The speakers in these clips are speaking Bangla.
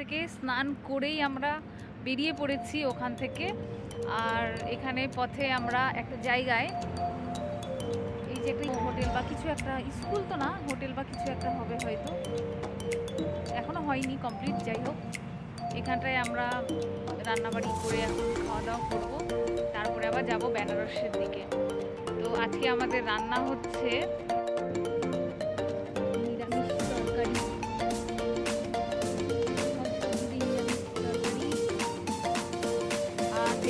থেকে স্নান করেই আমরা বেরিয়ে পড়েছি ওখান থেকে। আর এখানে পথে আমরা একটা জায়গায় এই যে একটা হোটেল বা কিছু একটা, স্কুল তো না, হোটেল বা কিছু একটা হবে হয়তো। এখনও হয়নি কমপ্লিট, যাই হোক। এখানটায় আমরা রান্নাবাড়ি করে এখন খাওয়া দাওয়া করব। তারপরে আবার যাব বেনারসের দিকে। তো আজকে আমাদের রান্না হচ্ছে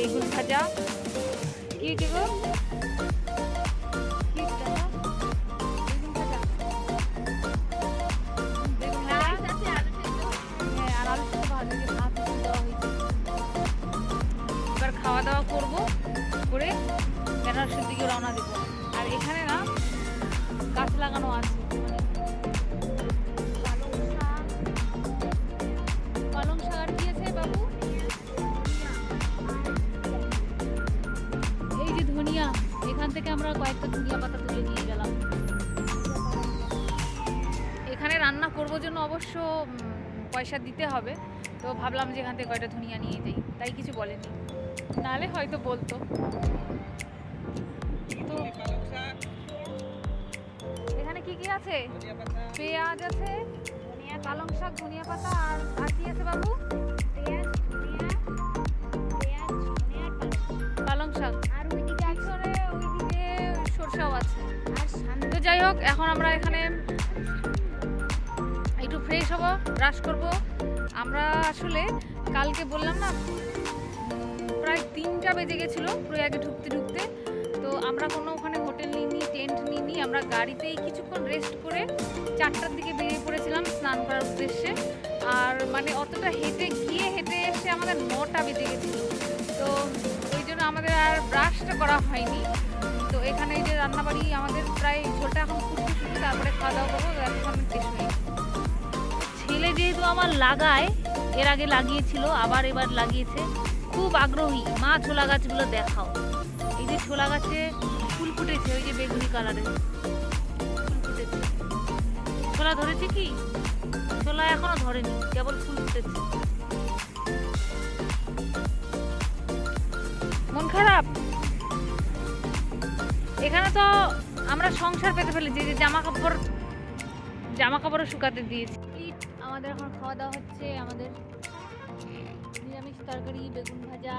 দিয়ে ভাত দেওয়া হয়েছে এবার খাওয়া দাওয়া করব, করে বেনারসের দিকে রওনা দেবো। আর এখানে না গাছ লাগানো আছে আমরা কয়েকটা ধনিয়া পাতা তুলে নিয়ে গেলাম। এখানে রান্না করব জন্য অবশ্য পয়সা দিতে হবে। তো ভাবলাম যে এখান থেকে কয়টা ধনিয়া নিয়ে যাই। তাই কিছু বলেনি। নাহলে হয়তো বলতো। তো এখানে কি কি আছে? পেঁয়াজ আছে ধনিয়া পালং শাক ধনিয়া পাতা আর আর কি আছে বাবু? যাই হোক, এখন আমরা এখানে একটু ফ্রেশ হব ব্রাশ করব। আমরা আসলে কালকে বললাম না, প্রায় তিনটা বেজে গেছিল প্রয়াগে ঢুকতে ঢুকতে। তো আমরা কোনো ওখানে হোটেল নিইনি টেন্ট নিইনি, আমরা গাড়িতেই কিছুক্ষণ রেস্ট করে চারটার দিকে বেরিয়ে পড়েছিলাম স্নান করার উদ্দেশ্যে। আর মানে অতটা হেঁটে গিয়ে হেঁটে এসে আমাদের নটা বেজে গেছিল। তো ওই জন্য আমাদের আর ব্রাশটা করা হয়নি। তো এখানে যে রান্নাবাড়ি আমাদের প্রায় আমার লাগায়, এর আগে লাগিয়েছিল, আবার এবার লাগিয়েছে। খুব আগ্রহী, মা ছোলা গাছগুলো দেখাও। এই যে ছোলা গাছে ফুল ফুটেছে, ওই যে বেগুনি কালারের ফুল ফুটেছে। ছোলা ধরেছে কি? ছোলা এখনও ধরেনি, কেবল ফুল ফুটেছে। মন খারাপ? এখানে তো আমরা সংসার পেতে ফেলেছি যে জামা কাপড় জামা কাপড়ও শুকাতে দিয়েছি। আমাদের এখন খাওয়া দাওয়া হচ্ছে আমাদের নিরামিষ তরকারি বেগুন ভাজা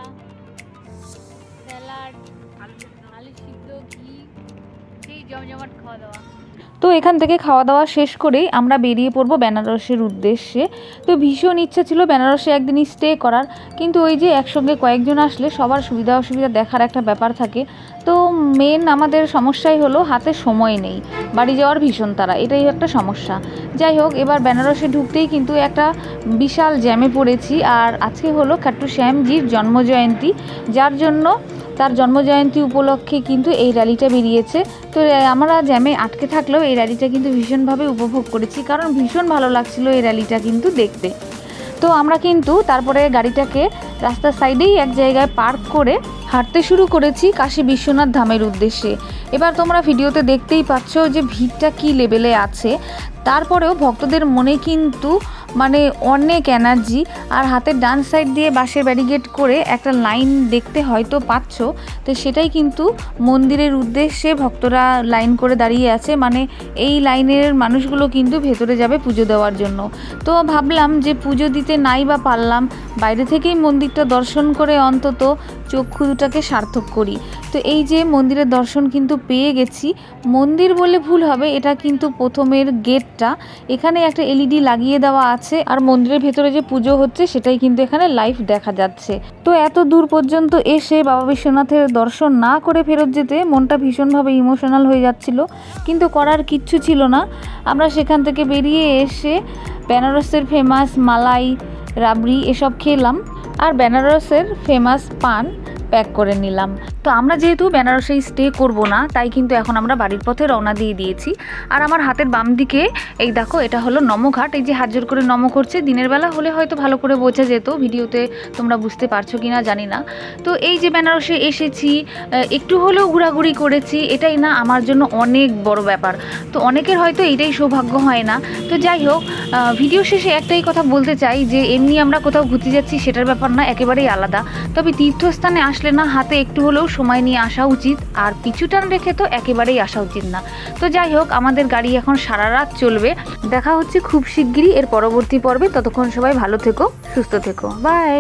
স্যালাড আলু সিদ্ধ ঘি তো এখান থেকে খাওয়া দাওয়া শেষ করেই আমরা বেরিয়ে পড়ব বেনারসের উদ্দেশ্যে। তো ভীষণ ইচ্ছা ছিল বেনারসে একদিন স্টে করার, কিন্তু ওই যে একসঙ্গে কয়েকজন আসলে সবার সুবিধা অসুবিধা দেখার একটা ব্যাপার থাকে। তো মেন আমাদের সমস্যাই হলো হাতে সময় নেই, বাড়ি যাওয়ার ভীষণ তারা এটাই একটা সমস্যা। যাই হোক, এবার বেনারসে ঢুকতেই কিন্তু একটা বিশাল জ্যামে পড়েছি, আর আজকে হলো খাট্টু শ্যামজির জন্মজয়ন্তী, যার জন্য তার জন্মজয়ন্তী উপলক্ষে কিন্তু এই র্যালিটা বেরিয়েছে। তো আমরা জ্যামে আটকে থাকলেও এই র্যালিটা কিন্তু ভীষণভাবে উপভোগ করেছি, কারণ ভীষণ ভালো লাগছিল এই র্যালিটা কিন্তু দেখতে। তো, আমরা কিন্তু তারপরে গাড়িটাকে রাস্তার সাইডেই এক জায়গায় পার্ক করে হাঁটতে শুরু করেছি কাশী বিশ্বনাথ ধামের উদ্দেশ্যে। এবার তোমরা ভিডিওতে দেখতেই পাচ্ছ যে ভিড়টা কী লেভেলে আছে। তারপরেও ভক্তদের মনে কিন্তু মানে অনেক এনার্জি আর হাতের ডান সাইড দিয়ে বাঁশের ব্যারিগেড করে একটা লাইন দেখতে হয়তো পাচ্ছ। তো সেটাই কিন্তু মন্দিরের উদ্দেশ্যে ভক্তরা লাইন করে দাঁড়িয়ে আছে। মানে এই লাইনের মানুষগুলো কিন্তু ভেতরে যাবে পুজো দেওয়ার জন্য। তো ভাবলাম যে পুজো দিতে নাই বা পারলাম, বাইরে থেকেই মন্দিরটা দর্শন করে অন্তত চক্ষু দুটাকে সার্থক করি। তো এই যে মন্দিরের দর্শন কিন্তু পেয়ে গেছি। মন্দির বলে ভুল হবে, এটা কিন্তু প্রথমের গেটটা। এখানে একটা এলইডি লাগিয়ে দেওয়া আছে, আর মন্দিরের ভেতরে যে পুজো হচ্ছে, সেটাই কিন্তু এখানে লাইভ দেখা যাচ্ছে। তো এত দূর পর্যন্ত এসে বাবা বিশ্বনাথের দর্শন না করে ফেরত যেতে মনটা ভীষণভাবে ইমোশনাল হয়ে যাচ্ছিল। কিন্তু করার কিচ্ছু ছিল না। আমরা সেখান থেকে বেরিয়ে এসে বেনারসের ফেমাস মালাই, রাবড়ি এসব খেলাম। আর বেনারসের ফেমাস পান প্যাক করে নিলাম। তো আমরা যেহেতু বেনারসে স্টে করব না, তাই কিন্তু এখন আমরা বাড়ির পথে রওনা দিয়ে দিয়েছি। আর আমার হাতের বাম দিকে, এই দেখো, এটা হলো নমঘাট এই যে হাত জোর করে নম করছে, দিনের বেলা হলে হয়তো ভালো করে বোঝা যেত, ভিডিওতে তোমরা বুঝতে পারছ কি না জানি না। তো এই যে বেনারসে এসেছি একটু হলেও ঘোরাঘুরি করেছি, এটাই না আমার জন্য অনেক বড় ব্যাপার। তো অনেকের হয়তো এটাই সৌভাগ্য হয় না। তো যাই হোক ভিডিও শেষে একটাই কথা বলতে চাই, যে এমনি আমরা কোথাও ঘুরতে যাচ্ছি, সেটার ব্যাপার না, একেবারেই আলাদা। তবে তীর্থস্থানে আসলে না, হাতে একটু হলেও সময় নিয়ে আসা উচিত। আর পিছু টান রেখে তো একেবারেই আসা উচিত না। তো যাই হোক, আমাদের গাড়ি এখন সারা রাত চলবে। দেখা হচ্ছে খুব শিগগিরই এর পরবর্তী পর্বে। ততক্ষণ সবাই ভালো থেকো, সুস্থ থেকো। বাই!